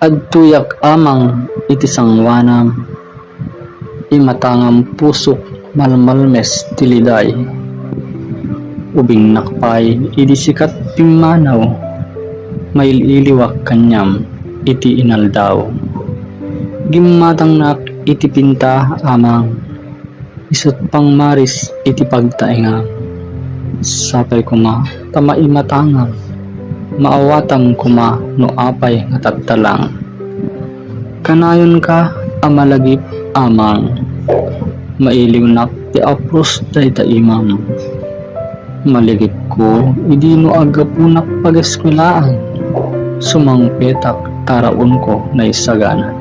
Adtuyak amang iti sangwanam imatangam pusok malmalmes tiliday. Ubing nakpay idi sikat pimanaw maililiwak kanyam iti inaldaw. Gimmatang nak iti pinta amang isut pang maris iti pagtainga. Sapay kuma tama imatangam maawatam kuma no apay nga tattalang kanayon ka amalagip amang. Mailiw nak ti apros day ta imam. Maligip ko idi no agapunak pagaskulaan sumangpetak taraon ko na isagana.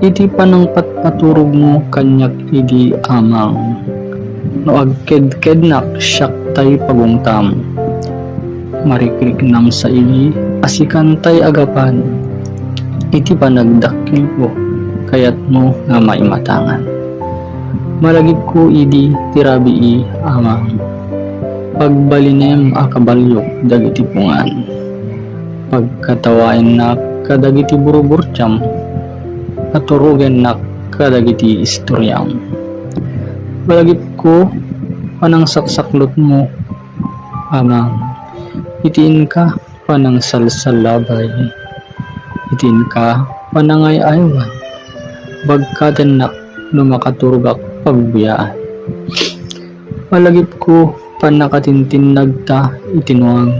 Iti panang patpaturog mo kanyak idi amang. No agked-kednak siyak tay pagungtam marikrik nam sa ili asikan tay agapan. Iti panagdakil ko kayat mo nga maimatangan. Malagip ko idi tirabi i amang pagbalinem akabalyok dagiti pungan. Pagkatawain na kadagiti buruburtyam katurugen na kadagiti istoryam. Malagip ko panang saksaklot mo amang itiin ka panang salsalabay itiin ka panangay aywan bagkatan na lumakaturugak pagbiyaan malagip ko panakatintin nagta itinuang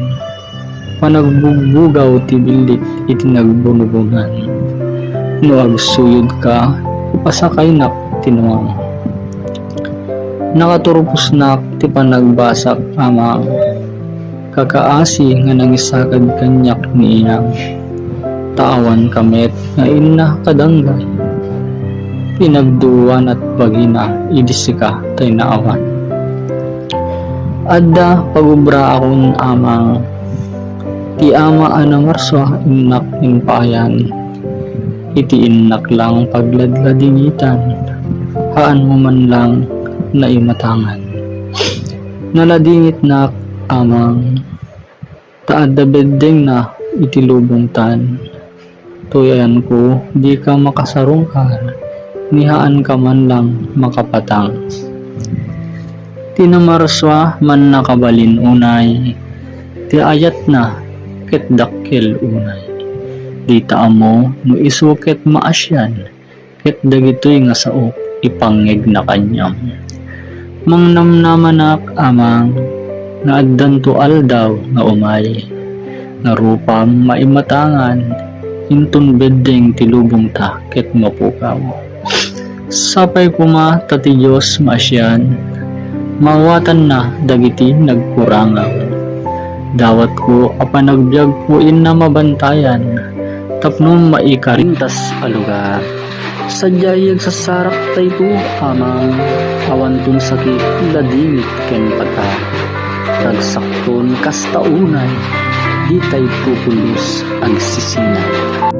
panagbubugaw ti bilit itinagbunubunan no agsuyod ka ipasakay na tinuang nakaturupos na ti panagbasak amang kakaasi nga nangisagad kanyak ni iyang tawan kamet nga ina kadanggay pinagduwan at bagina idisika tay naawan. Adda pagubra akon amang ti ama ana marswa inak in payan. Iti inak lang pagladladingitan haan mo man lang na imatangan naladingit na amang taadda beddeng na iti lubong tan tuyan ko di ka makasarungkar nihaan ka man lang makapatang. Tinamarswa man nakabalin unay. Ti ayat na ket dakkel unay. Di mo no isuket maasyan. Ket dagitoy nga saok ipangeg na kanyam. Mangnamnamanak amang nga addan to aldaw nga umay nga rupam maimatangan intun beddeng tilubong ta ket mapukaw. Sapay kuma tati Diyos maasyan. Mawatan na dagiti nagkurangaw. Dawat ko apan nagbiag na mabantayan. Tapno maikarintas alugar sadyayag sa sarak tayto amang awan tun sakit ladingit ken pata tagsakton kastaunay di tay tupulos ang sisinay